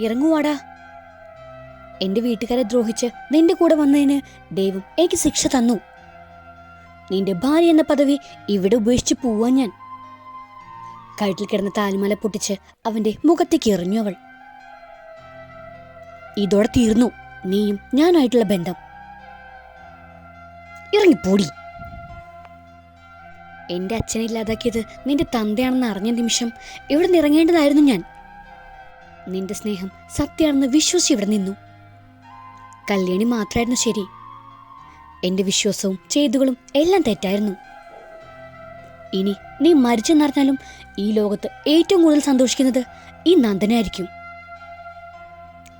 ഇറങ്ങുവാടാ. എന്റെ വീട്ടുകാരെ ദ്രോഹിച്ച് നിന്റെ കൂടെ വന്നതിന് ദൈവം എനിക്ക് ശിക്ഷ തന്നു. നിന്റെ ഭാര്യ എന്ന പദവി ഇവിടെ ഉപേക്ഷിച്ച് പോവാൻ ഞാൻ. കഴുത്തിൽ കിടന്ന താലിമല പൊട്ടിച്ച് അവന്റെ മുഖത്തേക്ക് എറിഞ്ഞു അവൾ. ഇതോടെ തീർന്നു. നീയും ഞാനായിട്ടുള്ള ബന്ധം. ഇറങ്ങിപ്പോടി. എന്റെ അച്ഛനെ ഇല്ലാതാക്കിയത് നിന്റെ തന്തയാണെന്ന് അറിഞ്ഞ നിമിഷം ഇവിടെ നിന്ന് ഇറങ്ങേണ്ടതായിരുന്നു ഞാൻ. നിന്റെ സ്നേഹം സത്യാണെന്ന് വിശ്വസിച്ച് ഇവിടെ നിന്നു. കല്യാണി മാത്രമായിരുന്നു ശരി. എന്റെ വിശ്വാസവും ചെയ്തുകളും എല്ലാം തെറ്റായിരുന്നു. ഇനി നീ മരിച്ചെന്നറിഞ്ഞാലും ഈ ലോകത്ത് ഏറ്റവും കൂടുതൽ സന്തോഷിക്കുന്നത് ഈ നന്ദനായിരിക്കും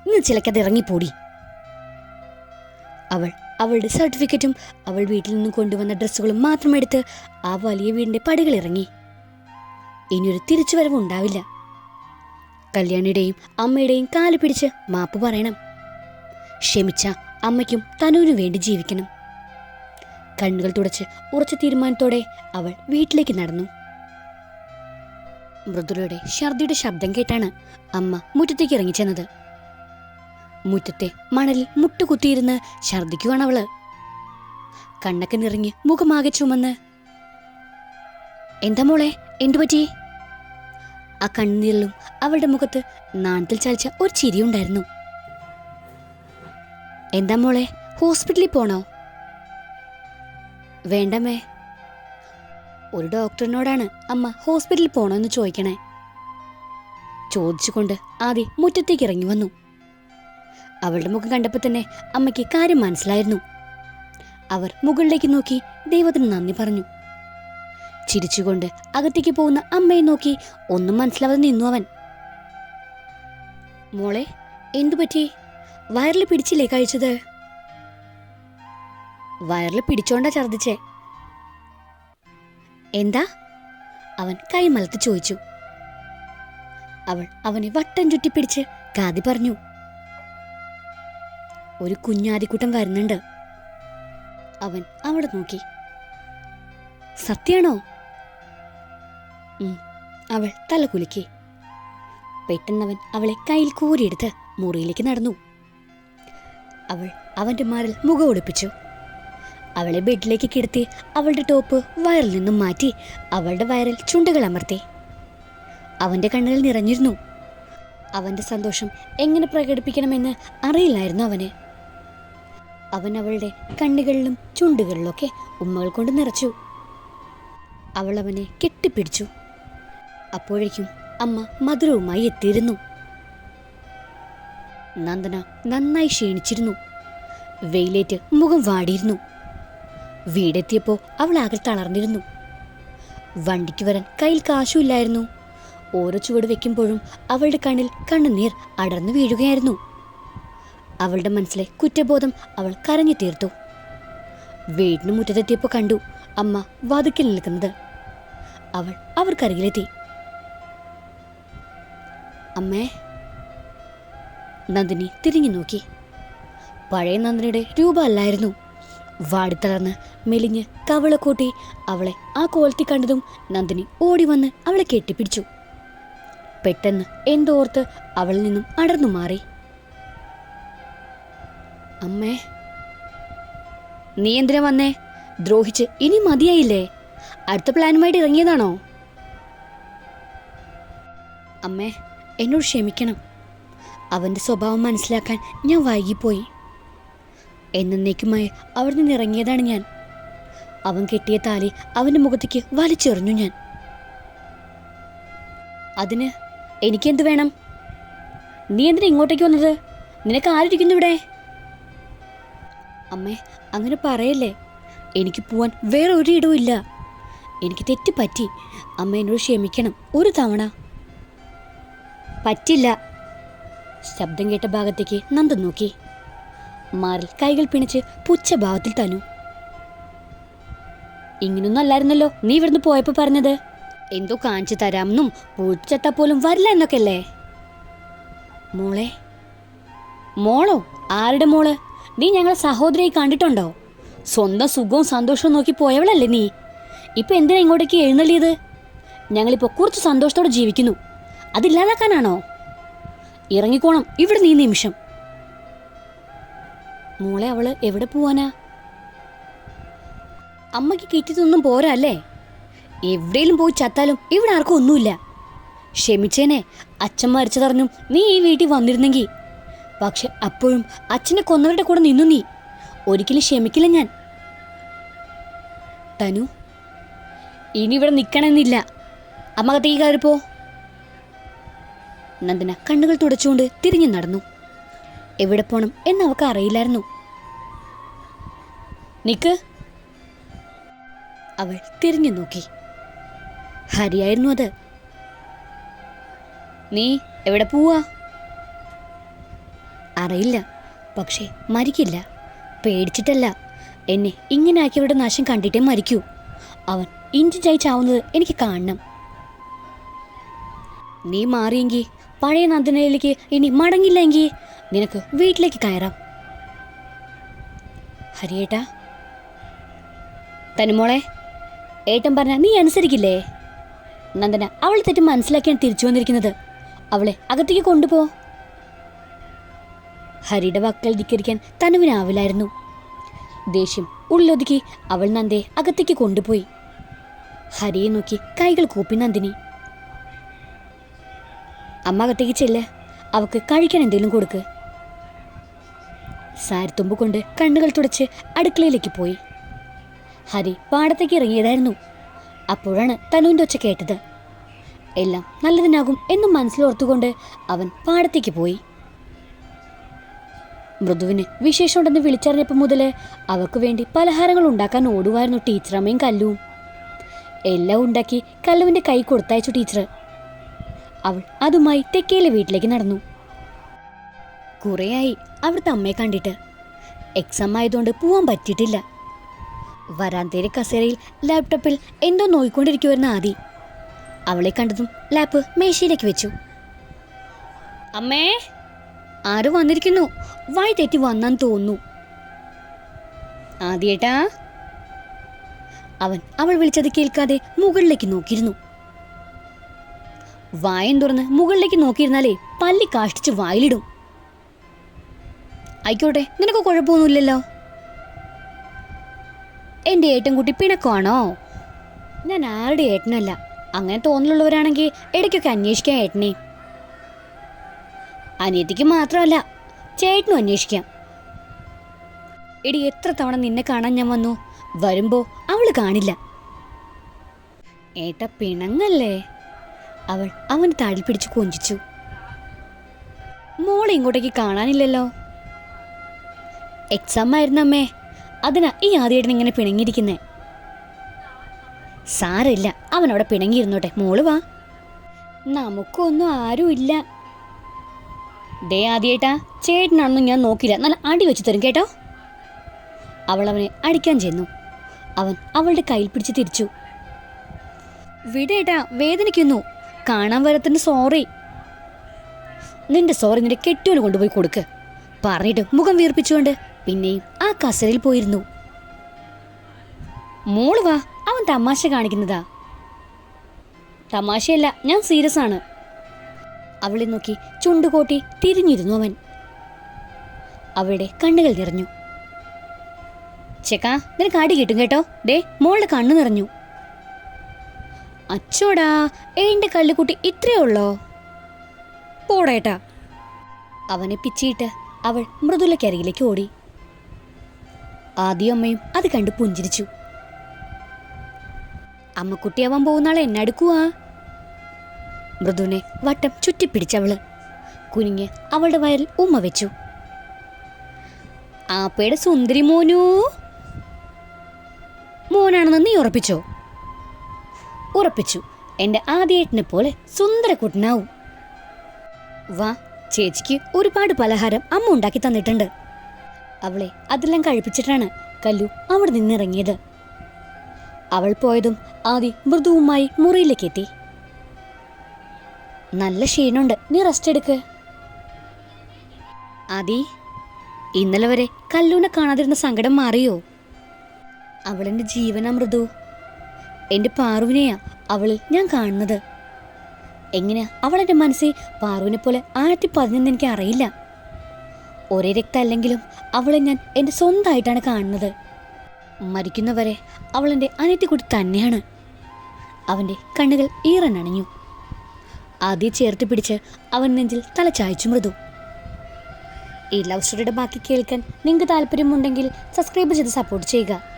നീ ചിലക്കത് ഇറങ്ങിപ്പോടി. അവൾ അവളുടെ സർട്ടിഫിക്കറ്റും അവൾ വീട്ടിൽ നിന്നും കൊണ്ടുവന്ന ഡ്രസ്സുകളും മാത്രം എടുത്ത് ആ വലിയ വീടിന്റെ പടികൾ ഇറങ്ങി. ഇനിയൊരു തിരിച്ചുവരവ് ഉണ്ടാവില്ല. കല്യാണിയുടെയും അമ്മയുടെയും കാൽ പിടിച്ച് മാപ്പ് പറയണം. ക്ഷമിച്ച അമ്മയ്ക്കും തനുവിനും വേണ്ടി ജീവിക്കണം. കണ്ണുകൾ തുടച്ച് ഉറച്ച തീരുമാനത്തോടെ അവൾ വീട്ടിലേക്ക് നടന്നു. മൃദുലയുടെ ഛർദിയുടെ ശബ്ദം കേട്ടാണ് അമ്മ മുറ്റത്തേക്ക് ഇറങ്ങിച്ചെന്നത് മുറ്റത്തെ മണലിൽ മുട്ടുകുത്തിയിരുന്ന് ഛർദിക്കുവാണ് അവൾ. കണ്ണൊക്കെ നിറങ്ങി മുഖമാകെ ചുമന്ന് എന്താ മോളെ? എന്തു പറ്റി ആ കണ്ണീരിലും അവളുടെ മുഖത്ത് നാണത്തിൽ ചലിച്ച ഒരു ചിരിയുണ്ടായിരുന്നു എന്താ മോളെ ഹോസ്പിറ്റലിൽ പോണോ? വേണ്ടമ്മേ ഒരു ഡോക്ടറിനോടാണ് അമ്മ ഹോസ്പിറ്റലിൽ പോണോ എന്ന് ചോദിക്കണേ. ചോദിച്ചുകൊണ്ട് ആദ്യ മുറ്റത്തേക്ക് ഇറങ്ങി വന്നു. അവളുടെ മുഖം കണ്ടപ്പോൾ തന്നെ അമ്മയ്ക്ക് കാര്യം മനസ്സിലായിരുന്നു. അവർ മുകളിലേക്ക് നോക്കി ദൈവത്തിന് നന്ദി പറഞ്ഞു. ചിരിച്ചുകൊണ്ട് അകത്തേക്ക് പോകുന്ന അമ്മയെ നോക്കി ഒന്നും മനസ്സിലാവാതെ നിന്നു അവൻ. മോളെ എന്തു പറ്റി? വയറിൽ പിടിച്ചില്ലേ കഴിച്ചത്? വയറിൽ പിടിച്ചോണ്ടാ ഛർദിച്ചേ എന്താ? അവൻ കൈമലത്ത് ചോദിച്ചു. അവൾ അവനെ വട്ടം ചുറ്റി പിടിച്ച് കാതി പറഞ്ഞു. ഒരു കുഞ്ഞാതിക്കൂട്ടം വരുന്നുണ്ട്. അവൻ അവിടെ നോക്കി. സത്യാണോ? അവൾ തല കുലുക്കി. പെട്ടെന്നവൻ അവളെ കയ്യിൽ കൂരിയെടുത്ത് മുറിയിലേക്ക് നടന്നു. അവൾ അവന്റെ മാറിൽ മുഖം ഒളിപ്പിച്ചു അവളെ ബെഡിലേക്ക് കിടത്തി അവളുടെ ടോപ്പ് വയറിൽ നിന്നും മാറ്റി അവളുടെ വയറിൽ ചുണ്ടുകൾ അമർത്തി. അവന്റെ കണ്ണുകൾ നിറഞ്ഞിരുന്നു. അവന്റെ സന്തോഷം എങ്ങനെ പ്രകടിപ്പിക്കണമെന്ന് അറിയില്ലായിരുന്നു അവന്. അവൻ അവളുടെ കണ്ണുകളിലും ചുണ്ടുകളിലൊക്കെ ഉമ്മകൾ കൊണ്ട് നിറച്ചു. അവൾ അവനെ കെട്ടിപ്പിടിച്ചു. അപ്പോഴേക്കും അമ്മ മധുരവുമായി എത്തിയിരുന്നു. നന്ദന നന്നായി ക്ഷീണിച്ചിരുന്നു. വെയിലേറ്റ് മുഖം വാടിയിരുന്നു. വീടെത്തിയപ്പോൾ അവൾ ആകെ തളർന്നിരുന്നു. വണ്ടിക്ക് വരാൻ കയ്യിൽ കാശുമില്ലായിരുന്നു. ഓരോ ചുവട് വെക്കുമ്പോഴും അവളുടെ കണ്ണിൽ കണ്ണുനീർ അടർന്നു വീഴുകയായിരുന്നു. അവളുടെ മനസ്സിലെ കുറ്റബോധം അവൾ കരഞ്ഞു തീർത്തു. വീടിന് മുറ്റത്തെത്തിയപ്പോൾ കണ്ടു അമ്മ വാതുക്കിൽ നിൽക്കുന്നത്. അവൾ അവർക്കരികിലെത്തി അമ്മേ. നന്ദിനി തിരിഞ്ഞു നോക്കി. പഴയ നന്ദിനിയുടെ രൂപം അല്ലായിരുന്നു. വാടിത്തളർന്ന് മെലിഞ്ഞ് കവളക്കൂട്ടി അവളെ ആ കോലത്തി കണ്ടതും നന്ദിനി ഓടി വന്ന് അവളെ കെട്ടിപ്പിടിച്ചു. പെട്ടെന്ന് എന്തോർത്ത് അവളിൽ നിന്നും അടർന്നു മാറി. അമ്മേ. നീ എന്തിനാ വന്നേ? ദ്രോഹിച്ച് ഇനി മതിയായില്ലേ? അടുത്ത പ്ലാനുമായിട്ട് ഇറങ്ങിയതാണോ? അമ്മേ. എന്നോട് ക്ഷമിക്കണം. അവന്റെ സ്വഭാവം മനസ്സിലാക്കാൻ ഞാൻ വൈകിപ്പോയി. എന്നേക്കുമായി അവിടെ നിന്ന് ഇറങ്ങിയതാണ് ഞാൻ. അവൻ കെട്ടിയ താലി അവന്റെ മുഖത്തേക്ക് വലിച്ചെറിഞ്ഞു ഞാൻ. അതിന് എനിക്കെന്ത് വേണം? നീ എന്തിനാ ഇങ്ങോട്ടേക്ക് വന്നത്? നിനക്ക് ആരിരിക്കുന്നു ഇവിടെ? അമ്മേ അങ്ങനെ പറയല്ലേ. എനിക്ക് പോവാൻ വേറെ ഒരു ഇടവും ഇല്ല എനിക്ക് തെറ്റ് പറ്റി. അമ്മ എന്നോട് ക്ഷമിക്കണം. ഒരു തവണ. പറ്റില്ല. ശബ്ദം കേട്ട ഭാഗത്തേക്ക് നന്ദൻ നോക്കി. മാറിൽ കൈകൾ പിണിച്ച് പുച്ഛഭാവത്തിൽ തനു. ഇങ്ങനൊന്നും അല്ലായിരുന്നല്ലോ നീ ഇവിടുന്ന് പോയപ്പോൾ പറഞ്ഞത്? എന്തോ കാണിച്ചു തരാമെന്നും പൂച്ചത്ത പോലും വരില്ല എന്നൊക്കെ അല്ലേ മോളെ. മോളോ? ആരുടെ മോൾ? നീ ഞങ്ങളെ സഹോദരിയെ കണ്ടിട്ടുണ്ടോ? സ്വന്തം സുഖവും സന്തോഷവും നോക്കി പോയവളല്ലേ നീ. ഇപ്പൊ എന്തിനാ ഇങ്ങോട്ടേക്ക് എഴുന്നള്ളിയത്? ഞങ്ങളിപ്പോ കുറച്ച് സന്തോഷത്തോടെ ജീവിക്കുന്നു. അതില്ലാതാക്കാനാണോ? ഇറങ്ങിക്കോണം ഇവിടെ നീ നിമിഷം. മോളെ അവൾ എവിടെ പോവാനാ? അമ്മയ്ക്ക് കിറ്റിത്തൊന്നും പോരാ അല്ലേ? എവിടെയും പോയി ചത്താലും ഇവിടെ ആർക്കും ഒന്നുമില്ല. ക്ഷമിച്ചേനെ അച്ഛൻ മരിച്ചതറിഞ്ഞും നീ ഈ വീട്ടിൽ വന്നിരുന്നെങ്കിൽ പക്ഷെ അപ്പോഴും അച്ഛനെ കൊന്നവരുടെ കൂടെ നിന്നു നീ. ഒരിക്കലും ക്ഷമിക്കില്ല ഞാൻ. തനു ഇനി ഇവിടെ നിൽക്കണമെന്നില്ല അമ്മ കത്തേക്ക് കയറിപ്പോ. നന്ദന കണ്ണുകൾ തുടച്ചുകൊണ്ട് തിരിഞ്ഞു നടന്നു. എവിടെ പോണം എന്ന് അവൾക്ക് അറിയില്ലായിരുന്നു. നിക്ക്. അവൾ തിരിഞ്ഞു നോക്കി. ഹരിയായിരുന്നു അത്. നീ എവിടെ പോവാ? അറിയില്ല. പക്ഷേ മരിക്കില്ല. പേടിച്ചിട്ടല്ല. എന്നെ ഇങ്ങനെ ആക്കിയവരുടെ നാശം കണ്ടിട്ടേ മരിക്കൂ. അവൻ ഇഞ്ചിഞ്ചായി ചാവുന്നത് എനിക്ക് കാണണം. നീ മാറിയെങ്കിൽ പഴയ നന്ദനയിലേക്ക് ഇനി മടങ്ങില്ലെങ്കിൽ നിനക്ക് വീട്ടിലേക്ക് കയറാം. ഹരിയേട്ടാ. തനുമോളെ ഏട്ടൻ പറഞ്ഞ നീ അനുസരിക്കില്ലേ? നന്ദന അവൾ തെറ്റ് മനസ്സിലാക്കിയാണ് തിരിച്ചു വന്നിരിക്കുന്നത്. അവളെ അകത്തേക്ക് കൊണ്ടുപോ. ഹരിയുടെ വക്കൽ ധിക്കരിക്കാൻ തനുവിനാവില്ലായിരുന്നു ദേഷ്യം ഉള്ളൊതുക്കി അവൾ നന്ദയെ അകത്തേക്ക് കൊണ്ടുപോയി. ഹരിയെ നോക്കി കൈകൾ കൂപ്പി നന്ദിനി. അമ്മ അകത്തേക്ക് ചെല്ല്. അവക്ക് കഴിക്കാൻ എന്തെങ്കിലും കൊടുക്ക്. സാരത്തുമ്പ് കൊണ്ട് കണ്ണുകൾ തുടച്ച് അടുക്കളയിലേക്ക് പോയി. ഹരി പാടത്തേക്ക് ഇറങ്ങിയതായിരുന്നു. അപ്പോഴാണ് തനുവിന്റെ ഒച്ച കേട്ടത്. എല്ലാം നല്ലതിനാകും എന്നും മനസ്സിലോർത്തുകൊണ്ട് അവൻ പാടത്തേക്ക് പോയി. മൃദുവിന് വിശേഷമുണ്ടെന്ന് വിളിച്ചറിഞ്ഞപ്പോൾ മുതൽ അവർക്ക് വേണ്ടി പലഹാരങ്ങൾ ഉണ്ടാക്കാൻ ഓടുമായിരുന്നു ടീച്ചറമ്മയും കല്ലുവും. എല്ലാം ഉണ്ടാക്കി കല്ലുവിന്റെ കൈ കൊടുത്തയച്ചു ടീച്ചർ അവൾ അതുമായി തെക്കേലെ വീട്ടിലേക്ക് നടന്നു. കുറേയായി അവിടുത്തെ അമ്മയെ കണ്ടിട്ട്. എക്സാം ആയതുകൊണ്ട് പോവാൻ പറ്റിയിട്ടില്ല. വരാന്തേരെ കസേരയിൽ ലാപ്ടോപ്പിൽ എന്തോ നോയിക്കൊണ്ടിരിക്കുവായിരുന്ന ആദി. അവളെ കണ്ടതും ലാപ്പ് മേശയിലേക്ക് വെച്ചു. അമ്മേ ആര് വന്നിരിക്കുന്നു? വഴി തെറ്റി വന്നാന്ന് തോന്നുന്നു. ആദ്യേട്ടാ? അവൻ അവൾ വിളിച്ചത് കേൾക്കാതെ മുകളിലേക്ക് നോക്കിയിരുന്നു. വായം തുറന്ന് മുകളിലേക്ക് നോക്കിയിരുന്നാലേ പല്ലി കാഷ്ടിച്ച് വായിലിടും. ആയിക്കോട്ടെ നിനക്ക് കുഴപ്പമൊന്നുമില്ലല്ലോ? എന്റെ ഏട്ടൻകുട്ടി പിണക്കമാണോ? ഞാൻ ആരുടെ ഏട്ടനല്ല. അങ്ങനെ തോന്നലുള്ളവരാണെങ്കിൽ ഇടയ്ക്കൊക്കെ അന്വേഷിക്കാം ഏട്ടനെ. അനിയത്തിക്ക് മാത്രമല്ല ചേട്ടനും അന്വേഷിക്കാം. എടി എത്ര തവണ നിന്നെ കാണാൻ ഞാൻ വന്നു? വരുമ്പോ അവൾ കാണില്ല. ഏട്ട പിണങ്ങല്ലേ? അവൾ അവന് താടി പിടിച്ച് കൊഞ്ചിച്ചു. മോളെ ഇങ്ങോട്ടേക്ക് കാണാനില്ലല്ലോ. എക്സാം ആയിരുന്നു അമ്മേ. അതിനാ ഈ ആദ്യമായിട്ട് ഇങ്ങനെ പിണങ്ങിയിരിക്കുന്നേ. സാരമില്ല അവനവിടെ പിണങ്ങിയിരുന്നോട്ടെ. മോൾ വാ. നമുക്കൊന്നും ആരുമില്ല. ദേ ആദ്യേട്ടാ ചേട്ടനാണെന്നും ഞാൻ നോക്കില്ല നല്ല അടി വെച്ച് തരും കേട്ടോ. അവൾ അവനെ അടിക്കാൻ ചെന്നു. അവൻ അവളുടെ കയ്യിൽ പിടിച്ച് തിരിച്ചു. വിടേട്ടാ വേദനിക്കുന്നു. കാണാൻ വരത്തിന് സോറി നിന്റെ സോറി നിന്റെ കെട്ടിയോന് കൊണ്ടുപോയി കൊടുക്ക്. പറഞ്ഞിട്ട് മുഖം വീർപ്പിച്ചുകൊണ്ട് പിന്നെയും ആ കസരിൽ പോയിരുന്നു. മോൾ വാ അവൻ തമാശ കാണിക്കുന്നതാ. തമാശയല്ല ഞാൻ സീരിയസ് ആണ്. അവളെ നോക്കി ചുണ്ടുകോട്ടി തിരിഞ്ഞിരുന്നു അവൻ. അവളുടെ കണ്ണുകൾ നിറഞ്ഞു. ചെക്കാ നിനക്ക് അടി കിട്ടും കേട്ടോ. ദേ മോളുടെ കണ്ണു നിറഞ്ഞു. അച്ചോടാ എന്റെ കള്ളിക്കുട്ടി ഇത്രയേ ഉള്ളോ? പോടേട്ടാ അവനെ പിച്ചിയിട്ട് അവൾ മൃദുലക്കരയിലേക്ക് ഓടി. ആദ്യം അമ്മയും അത് കണ്ട് പുഞ്ചിരിച്ചു. അമ്മക്കുട്ടിയാവാൻ പോകുന്ന ആളെ എന്നെ അടുക്കുവാ. മൃദുവിനെ വട്ടം ചുറ്റിപ്പിടിച്ചവൾ കുനിഞ്ഞ് അവളുടെ വയറിൽ ഉമ്മ വെച്ചു. ആപ്പയുടെ സുന്ദരി മോനു. മോനാണെന്ന് നീ ഉറപ്പിച്ചോ? ഉറപ്പിച്ചു. എന്റെ ആദ്യേട്ടനെ പോലെ സുന്ദരക്കുട്ടനാവും വാ ചേച്ചിക്ക് ഒരുപാട് പലഹാരം അമ്മ ഉണ്ടാക്കി തന്നിട്ടുണ്ട്. അവളെ അതെല്ലാം കഴിപ്പിച്ചിട്ടാണ് കല്ലു അവിടെ നിന്നിറങ്ങിയത്. അവൾ പോയതും ആദി മൃദുവുമായി മുറിയിലേക്ക് എത്തി നല്ല ക്ഷീണുണ്ട് നീ റെസ്റ്റ് എടുക്ക്. ആദി ഇന്നലെ വരെ കല്ലൂനെ കാണാതിരുന്ന സങ്കടം മാറിയോ? അവളെന്റെ ജീവനാ മൃദു. എന്റെ പാർവിനെയാ അവളിൽ ഞാൻ കാണുന്നത്. എങ്ങനെയാ അവളെന്റെ മനസ്സിൽ പാർവിനെ പോലെ ആയിരത്തി പതിനൊന്ന് എനിക്ക് അറിയില്ല. ഒരേ രക്തമല്ലെങ്കിലും അവളെ ഞാൻ എന്റെ സ്വന്തമായിട്ടാണ് കാണുന്നത്. മരിക്കുന്നവരെ അവൾ എന്റെ അനിയത്തിക്കുട്ടി തന്നെയാണ്. അവന്റെ കണ്ണുകൾ ഈറനണിഞ്ഞു ആദ്യം ചേർത്ത് പിടിച്ച് അവൻ നെഞ്ചിൽ തല ചായച്ചു മൃദു. ഈ ലവ് സ്റ്റോറിയുടെ ബാക്കി കേൾക്കാൻ നിങ്ങൾക്ക് താല്പര്യമുണ്ടെങ്കിൽ സബ്സ്ക്രൈബ് ചെയ്ത് സപ്പോർട്ട് ചെയ്യുക.